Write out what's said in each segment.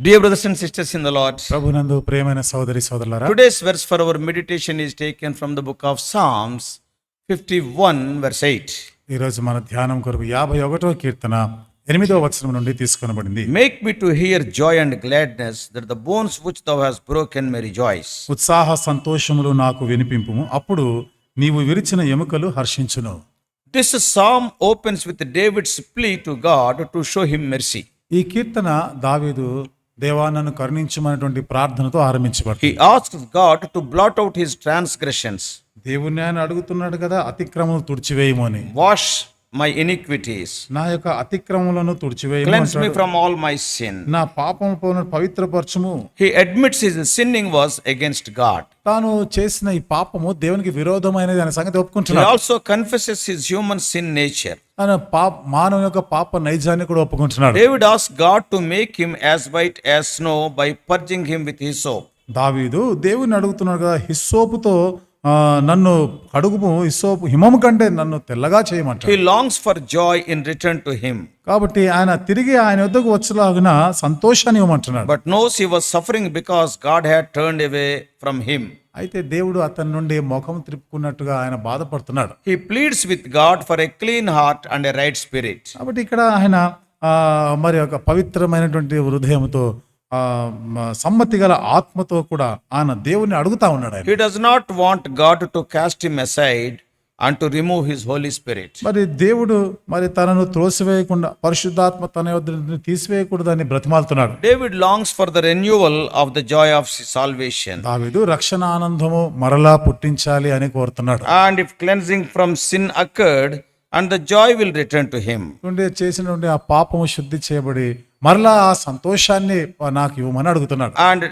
Dear brothers and sisters in the Lord, ప్రభునందు ప్రియమైన సోదరి సోదరులారా today's verse for our meditation is taken from the book of Psalms 51, verse 8. ఈరోజు మన ధ్యానం కొరకు యాభై ఒకటో కీర్తన ఎనిమిదో వచనం నుండి తీసుకొనబడింది Make me to hear joy and gladness, that the bones which thou hast broken may rejoice. ఉత్సాహ సంతోషములు నాకు వినిపింపుము అప్పుడు నీవు విరిచిన ఎముకలు హర్షించును This psalm opens with David's plea to God to show him mercy. ఈ కీర్తన దావీదు దేవా నన్ను కరుణించమనేటువంటి ప్రార్థనతో ఆరంభించబడింది He asks God to blot out his transgressions, దేవుణ్ణి ఆయన అడుగుతున్నాడు కదా అతిక్రమం తుడిచివేయము అని. My iniquities, నా యొక్క అతిక్రమములను cleanse me అంటాడు. from all my sin. నా పాపము పోను పవిత్రపరచుము He admits his sinning was against God. తాను చేసిన ఈ పాపము దేవునికి విరోధమైనది అనే సంగతి He ఒప్పుకుంటున్నాడు also confesses his human sin nature. ఆయన పాప మానవ యొక్క పాప నైజాన్ని కూడా ఒప్పుకుంటున్నాడు David asks God to make him as white as snow by purging him with his soap. దావీదు దేవుని అడుగుతున్నాడు కదా హిస్సోపుతో నన్ను కడుగుము హిస్సోపు హిమము కంటే నన్ను తెల్లగా చేయమంటాడు He longs for joy in return to him, కాబట్టి ఆయన తిరిగి ఆయన వద్దకు వచ్చేలాగిన సంతోషాన్ని ఇవ్వమంటున్నాడు but knows he was suffering because God had turned away from him. అయితే దేవుడు అతని నుండి ముఖం త్రిప్పుకున్నట్టుగా ఆయన బాధపడుతున్నాడు He pleads with God for a clean heart and a right spirit. కాబట్టి ఇక్కడ ఆయన మరి ఒక పవిత్రమైనటువంటి హృదయంతో సమ్మతి గల ఆత్మతో కూడా ఆయన దేవుని అడుగుతా ఉన్నాడు he does not want God to cast him aside and to remove his holy spirit మరి దేవుడు మరి తనను త్రోసివేయకుండా పరిశుద్ధాత్మ తన తీసివేయకూడదని బ్రతిమాలుతున్నాడు. David longs for the renewal of the joy of salvation దావిడు రక్షణ ఆనందము మరలా పుట్టించాలి అని కోరుతున్నాడు. And if cleansing from sin accord and the joy will return to him ఉండే చేసిన ఆ పాపము శుద్ధి చేయబడి మరలా ఆ సంతోషాన్ని నాకు ఇవ్వమని అడుగుతున్నాడు. And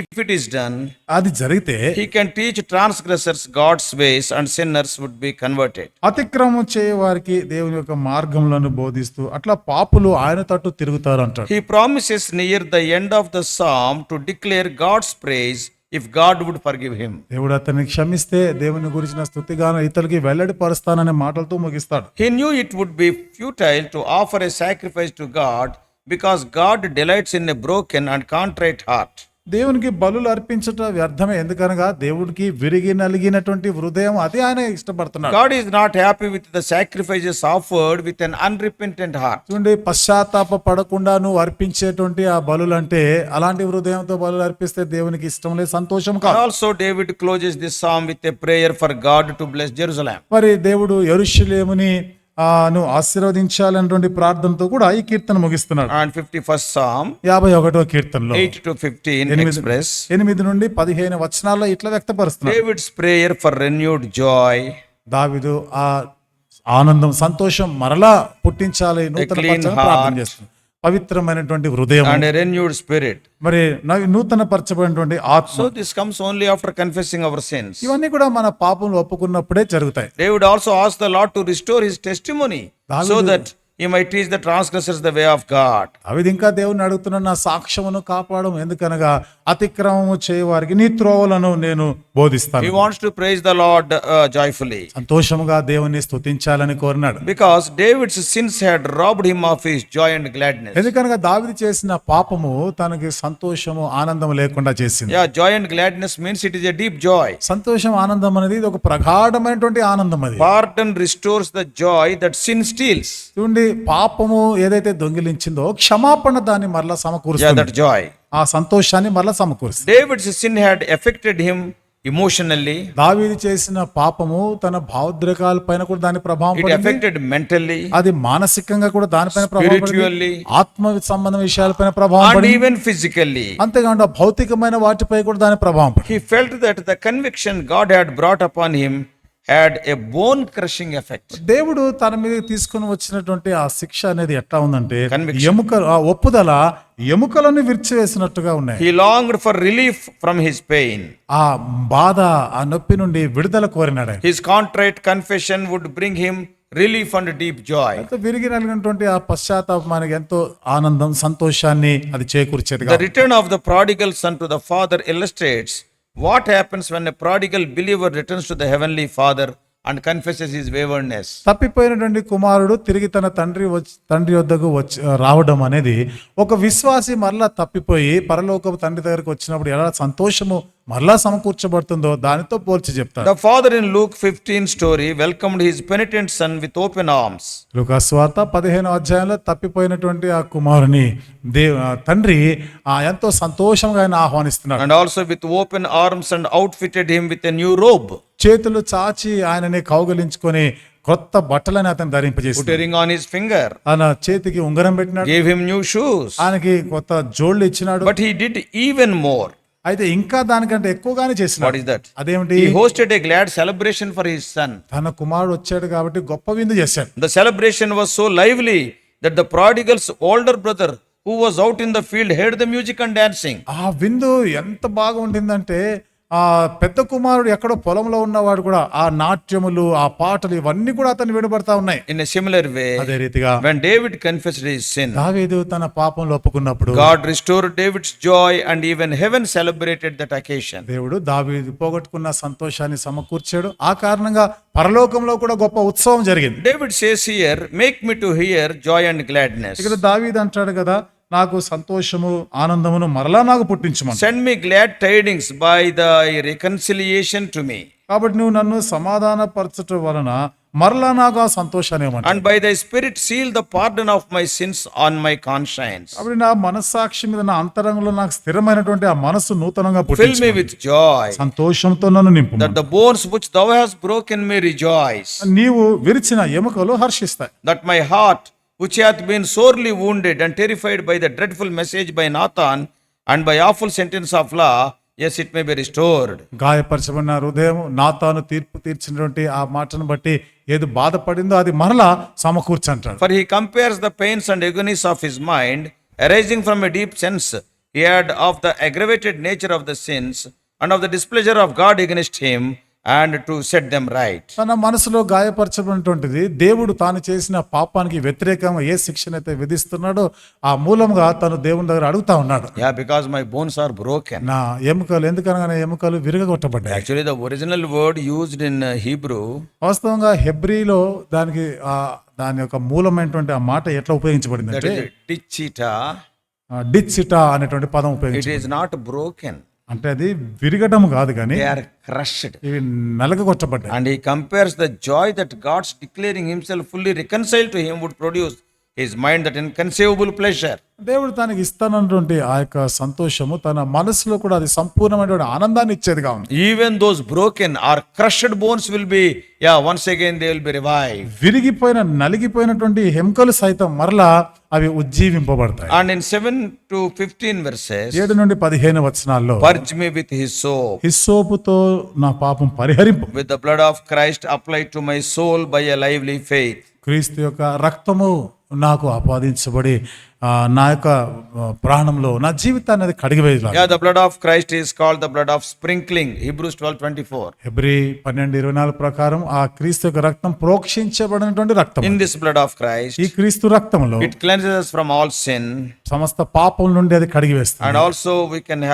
if it is done అది జరిగితే he can teach transgressors God's ways and sinners would be converted అతిక్రమం చేయే వారికి దేవుని యొక్క మార్గంలను బోధిస్తూ అట్లా పాపులు ఆయన తట్టు తిరుగుతారు అంటారు he promises near the end of the psalm to declare God's praise if God would forgive దేవుడు అతన్ని క్షమిస్తే దేవుని గురించిన స్థుతి గాన ఇతరులకి వెల్లడి పరుస్తాననే మాటలతో ముగిస్తాడు. He knew it would be futile to offer a sacrifice to God because God delights in a broken and contrite heart దేవునికి బలు అర్పించట వ్యర్థమే. ఎందుకనగా దేవుడికి విరిగి నలిగినటువంటి హృదయం అది ఆయన ఇష్టపడుతున్నాడు. God is not happy with the sacrifices offered with unrepentant heart చూడండి పశ్చాత్తాప పడకుండా నువ్వు అర్పించేటువంటి ఆ బలు అంటే అలాంటి హృదయంతో బలు అర్పిస్తే దేవునికి ఇష్టం లేదు సంతోషం కాదు. Also David closes this song with prayer for God to bless Jerusalem మరి దేవుడు ఎరుషులేముని నువ్వు ఆశీర్వదించాలన్నటువంటి ప్రార్థనతో కూడా ఈ కీర్తన ముగిస్తున్నాడు. And 51st Psalm, యాభై ఒకటో కీర్తనలో. 8 to 15 express. ఎనిమిది నుండి పదిహేను వచనాల్లో ఇట్లా వ్యక్తపరుస్తున్నాడు. David's prayer for renewed joy, దావిదు ఆ ఆనందం సంతోషం మరలా పుట్టించాలి నూతన ప్రార్థన. చేస్తున్నాడు. పవిత్రమైనటువంటి హృదయం రెన్యూడ్ స్పిరిట్ మరి నూతన పరచబడినటువంటి ఆత్మ. So this comes only after confessing our sins ఇవన్నీ కూడా మన పాపం ఒప్పుకున్నప్పుడే జరుగుతాయి. దేవుడ్ also as the Lord to restore his testimony so that he may teach the transgressors the way of God అవి ఇంకా దేవుని అడుగుతున్న నా సాక్ష్యమును కాపాడం ఎందుకనగా అతిక్రమము చేయవారికి నీ త్రోవలను నేను బోధిస్తాను. He wants to praise the Lord joyfully సంతోషముగా దేవుని స్తుతించాలని కోరినాడు. Because David's sins had robbed him of his joy and gladness ఎందుకనగా దావీదు చేసిన పాపము తనకి సంతోషము ఆనందం లేకుండా చేసింది. Yeah joy and gladness means it is a deep joy సంతోషం ఆనందం అనేది ఇది ఒక ప్రగాఢమైనటువంటి ఆనందం అది. Pardon restores the joy that sin steals చూడండి పాపము ఏదైతే దొంగిలించిందో క్షమాపణ దాన్ని మరలా సమకూరుస్తుంది. Joy. ఆ సంతోషాన్ని మరలా సమకూరుస్తుంది. David's sin had affected him emotionally, దావీది చేసిన పాపము తన భావోద్రేకాల పైన కూడా దాని ప్రభావం affected mentally, అది మానసికంగా కూడా దానిపైన ప్రభావం ఆత్మ సంబంధ విషయాలపైన ప్రభావం even physically. అంతేకాకుండా భౌతికమైన వాటిపై కూడా దాని ప్రభావం పడింది. He felt that the conviction God had brought upon had a bone crushing effect. దేవుడు తన మీద తీసుకుని వచ్చినటువంటి ఆ శిక్ష అనేది ఎట్లా ఉందంటే. ఎముక ఆ ఒప్పుదల ఎముకలను విరిచివేసినట్టుగా ఉన్నాయి He longed for relief from his pain. ఆ బాధ ఆ నొప్పి నుండి విడుదల కోరినాడు contrite confession would bring him relief and deep joy. ఎంతో విరిగి నలిగినటువంటి ఆ పశ్చాత్తాపానికి ఎంతో ఆనందం సంతోషాన్ని అది చేకూర్చేది The return of the prodigal son to the father illustrates what happens when a prodigal believer returns to the heavenly father and confesses his waywardness. తప్పిపోయినటువంటి కుమారుడు తిరిగి తన తండ్రి వచ్చి తండ్రి వద్దకు వచ్చి రావడం అనేది ఒక విశ్వాసి మరలా తప్పిపోయి పరలోకపు తండ్రి దగ్గరకు వచ్చినప్పుడు ఎలా సంతోషము మరలా సమకూర్చబడుతుందో దానితో పోల్చి చెప్తాడు The father in Luke 15 story welcomed his penitent son with open arms. లుకాస్వార్త పదిహేను అధ్యాయంలో తప్పిపోయినటువంటి ఆ కుమారుని దేవ తండ్రి ఆ ఎంతో సంతోషంగా ఆయన ఆహ్వానిస్తున్నాడు and also with open arms and outfitted him with a new robe, చేతులు చాచి ఆయనని కౌగలించుకొని కొత్త బట్టలని అతను ధరింపజేసింగ్ ఆన్ హిస్ ఫింగర్ ఆయన చేతికి ఉంగరం పెట్టినాడు. గేవ్ న్యూ షూస్ ఆయనకి కొత్త జోళ్ళు ఇచ్చినాడు. But he did even more అయితే ఇంకా దానికంటే ఎక్కువగానే చేసిన దట్ అదేంటి hosted a glad celebration for his son తన కుమారుడు వచ్చాడు కాబట్టి గొప్ప విందు చేశాడు. The celebration was so lively that the prodigal's older brother who was out in the field heard the music and dancing ఆ విందు ఎంత బాగా ఆ పెద్ద కుమారుడు ఎక్కడో పొలంలో ఉన్నవాడు కూడా ఆ నాట్యములు ఆ పాటలు ఇవన్నీ కూడా అతను వినబడతా ఉన్నాయి a similar way, అదే రీతిగా when David confessed his sin, దావీదు తన పాపంలో ఒప్పుకున్నప్పుడు God restored David's joy and even heaven celebrated that occasion. దేవుడు దావీదు పోగొట్టుకున్న సంతోషాన్ని సమకూర్చాడు ఆ కారణంగా పరలోకంలో కూడా గొప్ప ఉత్సవం జరిగింది David says here, Make me to hear joy and gladness. ఇక్కడ దావీదు అంటాడు కదా నాకు సంతోషము ఆనందమును మరలా నాకు పుట్టించమను. Send me glad tidings by the reconciliation to me కాబట్టి నువ్వు నన్ను సమాధాన పరచట వలన మరలా నాకు ఆ సంతోషాన్ని ఇవ్వండి and by the spirit seal the pardon of my sins on my conscience అప్పుడు నా మనస్సాక్షి మీద నా అంతరంగంలో నాకు స్థిరమైనటువంటి ఆ మనసు నూతనంగా ఫిల్ మీ విత్ జాయ్ సంతోషంతో నన్ను నింపు that the bones which thou hast broken may rejoice నీవు విరిచిన ఎముకలు హర్షిస్తాయి. That my heart which hath been sorely wounded and terrified by the dreadful message by Nathan and by awful sentence of law, yes, it may be restored. గాయపరచబడిన హృదయం నాతాను తీర్పు తీర్చినటువంటి ఆ మాటను బట్టి ఏది బాధపడిందో అది మరలా సమకూర్చంటాడు For he compares the pains and agonies of his mind, arising from a deep sense he had of the aggravated nature of the sins and of the displeasure of God against and to set them right. తన మనసులో గాయపరచబడినటువంటిది దేవుడు తాను చేసిన పాపానికి వ్యతిరేకంగా ఏ శిక్షణ అయితే విధిస్తున్నాడో ఆ మూలంగా తను దేవుని దగ్గర అడుగుతా ఉన్నాడు Yeah, because my bones are broken. నా ఎముకలు ఎందుకనగా ఎముకలు విరగొట్టబడ్డాయి Actually, the original word used in uh, Hebrew వాస్తవంగా హెబ్రీలో దానికి ఆ దాని యొక్క మూలమైనటువంటి ఆ మాట ఎట్లా ఉపయోగించబడింది అంటే tichita, డిచ్చిటా అనేటువంటి పదం it ఉపయోగించి is not broken. అంటే అది విరగటం కాదు కానీ ఆర్ క్రష్డ్ ఇవి నలగొచ్చబడ్డాయి and he compares the joy that God's declaring himself fully reconciled to him would produce his mind that in inconceivable pleasure దేవుడు తనకి ఇస్తానటువంటి ఆ యొక్క సంతోషము తన మనసులో కూడా అది సంపూర్ణమైనటువంటి ఆనందాన్ని ఇచ్చేది కావాలి even those broken or crushed bones will be yeah once again they will be revive విరిగిపోయిన నలిగిపోయినటువంటి హెంకలు సైతం మరలా అవి ఉజ్జీవింపబడతాయి. And in seven to fifteen verses ఏడు నుండి పదిహేను వచనాల్లో purge me with his soap హిస్ సోప్తో నా పాపం పరిహరింపు. With the blood of Christ apply to my soul by a lively faith క్రీస్తు యొక్క రక్తము నాకు ఆపాదించబడి నా యొక్క ప్రాణంలో నా జీవితాన్ని అది కడిగివేయాలి the blood of Christ is called the blood of sprinkling Hebrews 12 24 ఎబ్రి 12 24 ప్రకారం ఆ క్రీస్తు రక్తం ప్రోక్షించబడినటువంటి రక్తం in this blood of Christ ఈ క్రీస్తు రక్తంలో it cleanses from all sin. సమస్త పాపం నుండి అది కడిగివేస్తుంది. And also we can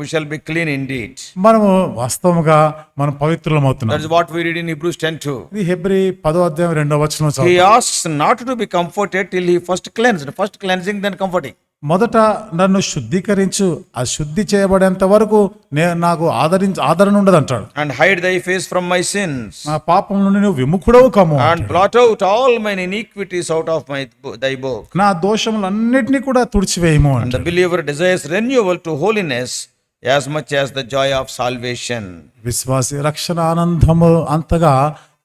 we shall be clean indeed మనం వాస్తవముగా మనం పవిత్రులం అవుతున్నాం that's we read in Hebrews 10 ఈ హెబ్రీ 10వ అధ్యాయం 2వ వచనం not to be comforted till he first cleansed first cleanse cleansing then comforting మొదట నన్ను శుద్ధీకరించు ఆ శుద్ధి చేయబడేంత వరకు నేను నాకు ఆదరించి ఆదరణ ఉండదు అంటాడు and hide thy face from my sins నా పాపం నుండి నువ్వు విముఖుడవు కము and blot out all my iniquities out of my thy book నా దోషములన్నిటిని కూడా తుడిచివేయము and the believer desires renewal to holiness as much as the joy of salvation విశ్వాసి రక్షణ ఆనందము అంతగా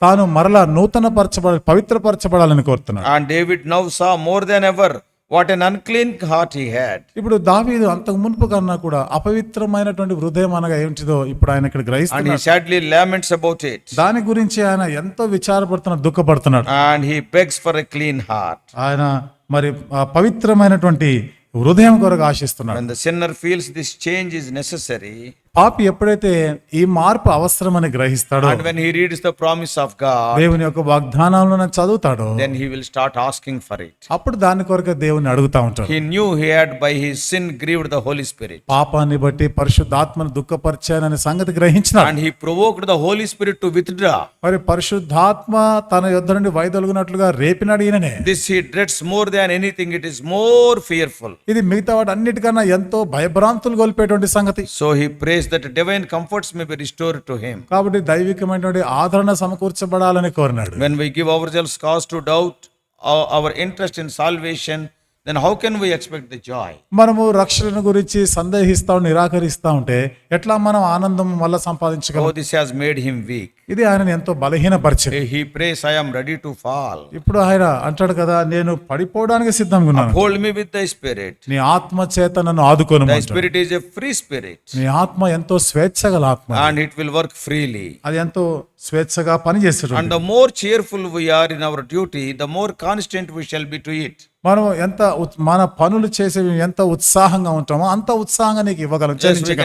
తాను మరలా నూతన పరచబడాలి పవిత్రపరచబడాలని కోరుతున్నాను and David now saw more than ever what an unclean heart he had. ఇప్పుడు దావీదు అంతకు మునుపు కన్నా కూడా అపవిత్రమైనటువంటి హృదయం అనగా ఏంటిదో ఇప్పుడు ఆయన ఇక్కడ And he గ్రహిస్తున్నాడు sadly laments about it. దాని గురించి ఆయన ఎంతో విచారపడుతున్నాడు దుఃఖపడుతున్నాడు And he begs for a clean heart. ఆయన మరి పవిత్రమైనటువంటి హృదయం కొరకు ఆశిస్తున్నాడు When the sinner feels this change is necessary, పాపి ఎప్పుడైతే ఈ మార్పు అవసరం అవసరమని గ్రహిస్తాడో when he reads the promise of దేవుని యొక్క వాగ్దానాలను చదువుతాడో then he will start asking for it అప్పుడు దాని కొరకు దేవుని అడుగుతా ఉంటాడు. He knew he by his sin grieved the holy spirit పాపాన్ని బట్టి పరిశుద్ధాత్మను దుఃఖపరిచాయని సంగతి గ్రహించిన and he provoked the holy spirit to withdraw మరి పరిశుద్ధాత్మ తన యుద్ధ నుండి వైదొలుగునట్లుగా రేపినాడు this he more than anything it is more fearful ఇది మిగతా వాటి అన్నిటికన్నా ఎంతో భయభ్రాంతులు కోల్పేటువంటి సంగతి. So he pray prays that divine comforts may be restored to him. కాబట్టి దైవికమైనటువంటి ఆదరణ సమకూర్చబడాలని కోరినాడు When we give ourselves cause to doubt our, our interest in salvation, then how can we expect the joy? మనము రక్షణ గురించి సందేహిస్తా నిరాకరిస్తా ఉంటే ఎట్లా మనం ఆనందం మళ్ళా సంపాదించగలం Oh, this has made him weak. ఇది ఆయన ఎంతో బలహీన రెడీ టు ఫాల్ ఇప్పుడు ఆయన అంటాడు కదా నేను పడిపోవడానికి సిద్ధంగా నీ ఆత్మ చేత నన్ను ఆదుకోను spirit is a free spirit నీ ఆత్మ ఎంతో స్వేచ్ఛగా ఆత్మ and it will work freely అది ఎంతో స్వేచ్ఛగా పని చేస్తాడు and the more cheerful we are in our duty the more constant we shall be to it మనం ఎంత మన పనులు చేసే ఎంత ఉత్సాహంగా ఉంటామో అంత ఉత్సాహంగా నీకు ఇవ్వగలం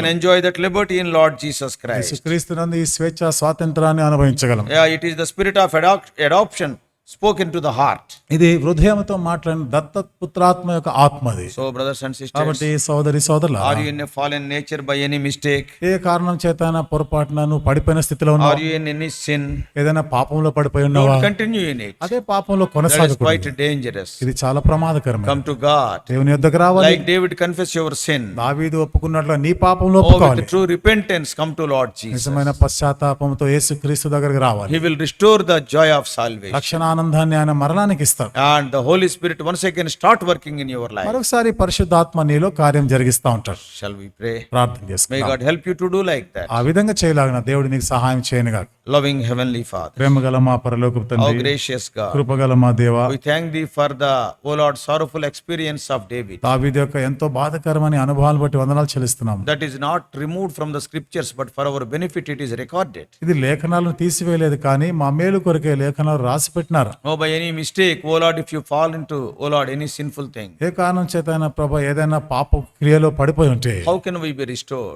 enjoy that liberty Lord Jesus Christ క్రీస్తు ఈ స్వేచ్ఛ స్వాతంత్ర అనుభవించగలం. It is the spirit of adoption spoken to the heart. ఇది హృదయంతో మాట్లాడిన దత్తపుత్రాత్మ యొక్క ఆత్మది So, brothers and sisters, కాబట్టి సోదరి సోదరుల are you in a fallen nature by any mistake? ఏ కారణం చేత పొరపాటున నువ్వు పడిపోయిన స్థితిలో ఉన్నావు Are you in any sin? ఏదైనా పాపంలో పడిపోయి ఉన్నావా continue in it. అదే పాపంలో కొనసాగకూడదు quite dangerous. ఇది చాలా ప్రమాదకరమైన Come to God. దేవుని యొద్దకు రావాలి Like David, confess your sin. దావీదు ఒప్పుకున్నట్లు నీ పాపంలో Oh, ఒప్పుకోవాలి true repentance, come to Lord Jesus. నిజమైన పశ్చాత్తాపంతో యేసు క్రీస్తు దగ్గరికి రావాలి He will restore the joy of salvation. రక్షణ ఆనందాన్ని ఆయన మరణానికి ఇస్తారు. And the holy spirit once again start working in your life మరొకసారి పరిశుద్ధాత్మ నీలో కార్యం జరిగిస్తా ఉంటారు షల్ వి ప్రే ప్రార్థన చేస్తాం may God help you to do like that ఆ విధంగా చేయలాగిన దేవుడు నీకు సహాయం చేయను గాక. లవింగ్ హెవెన్లీ ఫాదర్ ప్రేమగల మా పరలోకపు తండ్రి. హౌ గ్రేషియస్ గాడ్ కృపగల మా దేవ. We thank thee for the O Lord sorrowful experience of David దావీద్ యొక్క ఎంతో బాధకరమైన అనుభవాలను బట్టి వందనాలు చెల్లిస్తున్నాము. That is not removed from the scriptures but for our benefit it is recorded ఇది లేఖనాలను తీసివేయలేదు కానీ మా మేలు కొరకే లేఖనాలు రాసి పెట్టినారు ద్వారా no any mistake O Lord if you fall in O Lord any sinful thing ఏ కారణం చేతైనా ప్రభా ఏదైనా పాప క్రియలో పడిపోయి ఉంటే హౌ కెన్ వి బి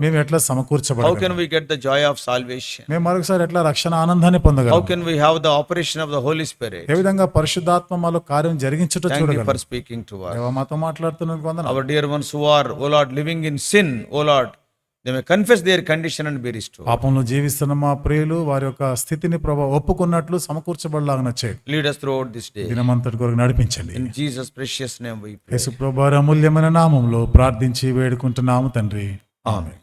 మేము ఎట్లా సమకూర్చబడ how can we get joy of salvation మేము మరొకసారి ఎట్లా రక్షణ ఆనందాన్ని పొందగలం? How can we have the operation of the holy spirit ఏ విధంగా పరిశుద్ధాత్మ కార్యం జరిగించుట ఫర్ స్పీకింగ్ టు మాతో మాట్లాడుతున్నందుకు O Lord living in sin O Lord they may their condition and be is to పాపంలో జీవిస్తున్న మా ప్రియులు వారి యొక్క స్థితిని ప్రభా ఒప్పుకున్నట్లు సమకూర్చబడలాగా నచ్చే lead us throughout this day దినమంతటి కొరకు నడిపించండి. జీసస్ ప్రెషియస్ నేమ్ వై యేసు ప్రభువారి అమూల్యమైన నామములో ప్రార్థించి వేడుకుంటున్నాము తండ్రి. Amen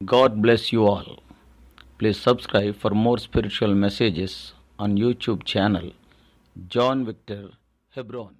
God bless you all please subscribe for more spiritual messages on YouTube channel John Victor Hebron